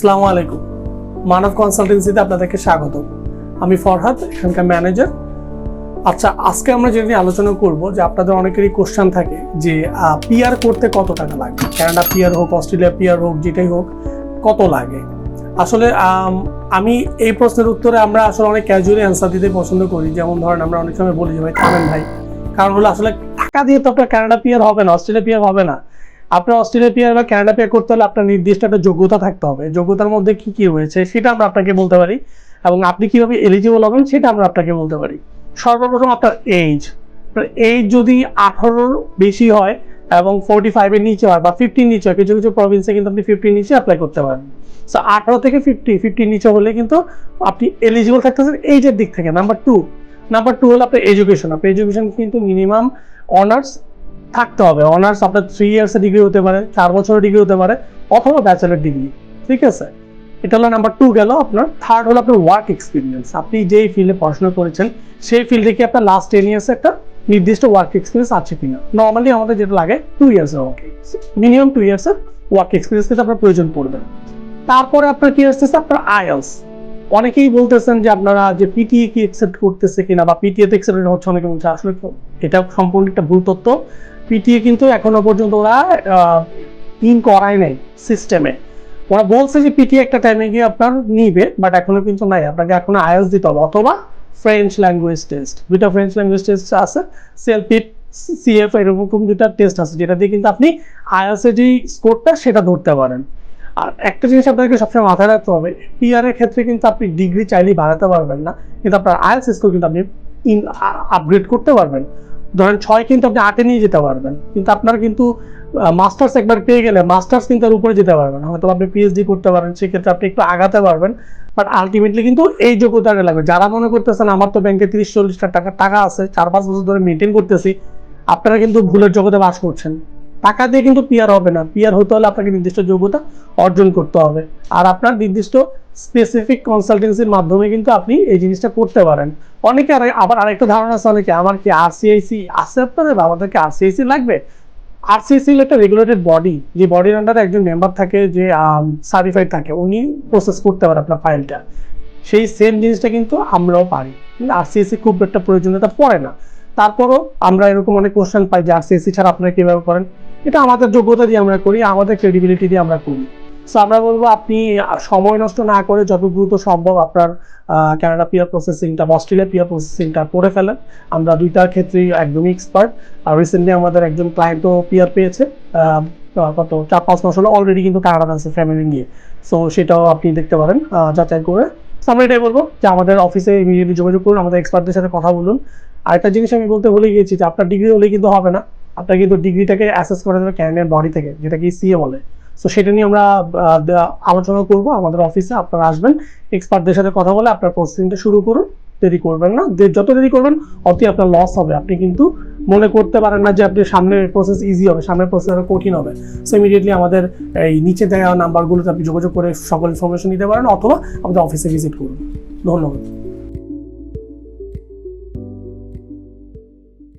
আসসালামু আলাইকুম। মানব কনসালটেন্সিতে আপনাদেরকে স্বাগত। আমি ফরহাদ, এখানকার ম্যানেজার। আচ্ছা আজকে আমরা যেটা আলোচনা করব, যে আপনাদের অনেকেরই কোশ্চেন থাকে যে পিআর করতে কত টাকা লাগে? কানাডা পিআর হোক অস্ট্রেলিয়া পিআর হোক, যেটাই হোক, কত লাগে? আসলে, আমি এই প্রশ্নের উত্তরে আমরা আসলে অনেক ক্যাজুয়ালি অ্যান্সার দিতে পছন্দ করি। যেমন ধরেন, আমরা অনেক সময় বলি যে, ভাই, থামেন ভাই। কারণ হলো, আসলে টাকা দিয়ে তো আপনার কানাডা পিআর হবে না অস্ট্রেলিয়া পিআর হবে না। আপনার অস্ট্রেলিয়া পিআর বা কানাডা পিআর করতে হলে আপনার নির্দিষ্ট একটা যোগ্যতা থাকতে হবে। যোগ্যতার মধ্যে কি কি রয়েছে সেটা আমরা আপনাকে বলতে পারি এবং আপনি কীভাবে এলিজিবল হবেন সেটা আমরা আপনাকে বলতে পারি। সর্বপ্রথম আপনার আপনার এইজ যদি আঠারোর বেশি হয় এবং ফোর্টি ফাইভের নিচে হয় বা ফিফটির নিচে হয়, কিছু কিছু প্রভিন্সে কিন্তু আপনি ফিফটির নিচে অ্যাপ্লাই করতে পারেন। সো আঠারো থেকে ফিফটি ফিফটির নিচে হলে কিন্তু আপনি এলিজিবল থাকতেছেন এইজের দিক থেকে। নাম্বার টু নাম্বার টু হলো আপনার এডুকেশন আপনার এডুকেশন কিন্তু মিনিমাম অনার্স থাকতে হবে। অনার্স আপনার থ্রি ইয়ার্সের ডিগ্রি হতে পারে, চার বছরের ডিগ্রি হতে পারে, অথবা ব্যাচেলার ডিগ্রি ঠিক আছে? এটা হলো নাম্বার টু গেল আপনার। থার্ড হলো আপনার ওয়ার্ক এক্সপিরিয়েন্স আপনি যেই ফিল্ডে পড়াশোনা করেছেন, সেই ফিল্ডে কি আপনার লাস্ট টেন ইয়ার্সে একটা নির্দিষ্ট ওয়ার্ক এক্সপিরিয়েন্স আছে কিনা? নর্মালি আমাদের যেটা লাগে টু ইয়ার্সের ওয়ার্ক মিনিমাম টু ইয়ার্সের ওয়ার্ক এক্সপিরিয়েন্স কিন্তু আপনার প্রয়োজন পড়বে। তারপরে আপনার কি আসতেছে? আপনার আইএলস অনেকেই বলতেছেন যে আপনারা যে পিটিএ কি অ্যাকসেপ্ট করতেছে কিনা, বা পিটিএ তে অ্যাকসেপ্ট হচ্ছে, অনেকে বলছে আসলে এটা সম্পূর্ণ একটা ভুল তথ্য। পিটিএ কিন্তু এখনও পর্যন্ত ওরা ইন করায় নাই সিস্টেমে। ওরা বলছে যে পিটিএ একটা টাইমে গিয়ে আপনার নিবে বাট এখনও কিন্তু নাই। আপনাকে এখনও আইএলস দিতে হবে, অথবা ফ্রেঞ্চ ল্যাঙ্গুয়েজ টেস্ট দুইটা ফ্রেঞ্চ ল্যাঙ্গুয়েজ টেস্ট আছে সেলফিট সিএফ এরকম দুটা টেস্ট আছে, যেটা দিয়ে কিন্তু আপনি আইএলস যে স্কোরটা সেটা ধরতে পারেন। আর একটা জিনিস আপনাকে সবসময় মাথায় রাখতে হবে পিআর এর ক্ষেত্রে কিন্তু আপনি ডিগ্রি চাইলেই বাড়াতে পারবেন না, কিন্তু আপনার আইএলস স্কোর কিন্তু আপনি ইন আপগ্রেড করতে পারবেন। ধরেন ছয় কিন্তু আপনি আটে নিয়ে যেতে পারবেন। কিন্তু আপনার কিন্তু মাস্টার্স একবার পেয়ে গেলে মাস্টার্স কিন্তু আর উপরে যেতে পারবেন হয়তো আপনি পিএইচডি করতে পারেন সেক্ষেত্রে আপনি একটু আগাতে পারবেন। বাট আলটিমেটলি কিন্তু এই যোগ্যতাটা লাগবে। যারা মনে করতেছেন আমার তো ব্যাংকে তিরিশ চল্লিশ টাকা টাকা আছে, চার পাঁচ বছর ধরে মেনটেন করতেছি, আপনারা কিন্তু ভুলের জগতে বাস করছেন। টাকা দিয়ে কিন্তু পিয়ার হবে না। পিয়ার হতে হলে আপনাকে নির্দিষ্ট যোগ্যতা অর্জন করতে হবে। আর আপনার নির্দিষ্ট স্পেসিফিক কনসালটেন্সির মাধ্যমে কিন্তু আপনি এই জিনিসটা করতে পারেন। অনেকে আবার আরেকটা ধারণা আছে অনেকে, আমার কি আরসিআইসি আছে আপনাদের? আমাদেরকে আরসিআইসি লাগবে? আরসিআইসি হলো একটা রেগুলেটেড বডি যে বডির আন্ডারে একজন মেম্বার থাকে যে সার্টিফাইড থাকে, উনি প্রসেস করতে পারে আপনার ফাইলটা সেই সেম জিনিসটা কিন্তু আমরাও পারি। আরসিএসি খুব একটা প্রয়োজনীয়তা পড়ে না। তারপরও আমরা এরকম অনেক কোশ্চেন পাই যে আরসিএসি ছাড়া আপনারা কীভাবে করেন? এটা আমাদের যোগ্যতা দিয়ে আমরা করি, আমাদের ক্রেডিবিলিটি দিয়ে আমরা করি। সো আমরা বলব আপনি সময় নষ্ট না করে যত দ্রুত সম্ভব আপনার কানাডা পিয়ার প্রসেসিংটা অস্ট্রেলিয়া পিয়ার প্রসেসিংটা করে ফেলেন। আমরা দুইটার ক্ষেত্রেই একদমই এক্সপার্ট আর রিসেন্টলি আমাদের একজন ক্লায়েন্টও পিয়ার পেয়েছে কত? চার পাঁচ মাস হলো অলরেডি কিন্তু কানাডা আছে ফ্যামিলি নিয়ে। সো সেটাও আপনি দেখতে পারেন যাচাই করে। আমরা এটাই বলব যে আমাদের অফিসে ইমিডিয়েটলি যোগাযোগ করুন, আমাদের এক্সপার্টদের সাথে কথা বলুন। আরেকটা জিনিস আমি বলতে ভুলে গিয়েছি যে আপনার ডিগ্রি হলেই কিন্তু হবে না। আপনার কিন্তু ডিগ্রিটাকে অ্যাসেস করে দেবে ক্যান্ডিডেট বডি থেকে যেটা কি সিএ বলে। সো সেটা নিয়ে আমরা আলোচনা করব আমাদের অফিসে আপনারা আসবেন এক্সপার্টদের সাথে কথা বলে আপনার প্রসেসিংটা শুরু করুন, দেরি করবেন না। যত দেরি করবেন অতই আপনার লস হবে। আপনি কিন্তু মনে করতে পারেন না যে আপনি সামনের প্রসেস ইজি হবে, সামনের প্রসেস আরও কঠিন হবে। সো ইমিডিয়েটলি আমাদের এই নিচে দেওয়া নাম্বারগুলোতে আপনি যোগাযোগ করে সকল ইনফরমেশন নিতে পারেন, অথবা আমাদের অফিসে ভিজিট করুন। ধন্যবাদ।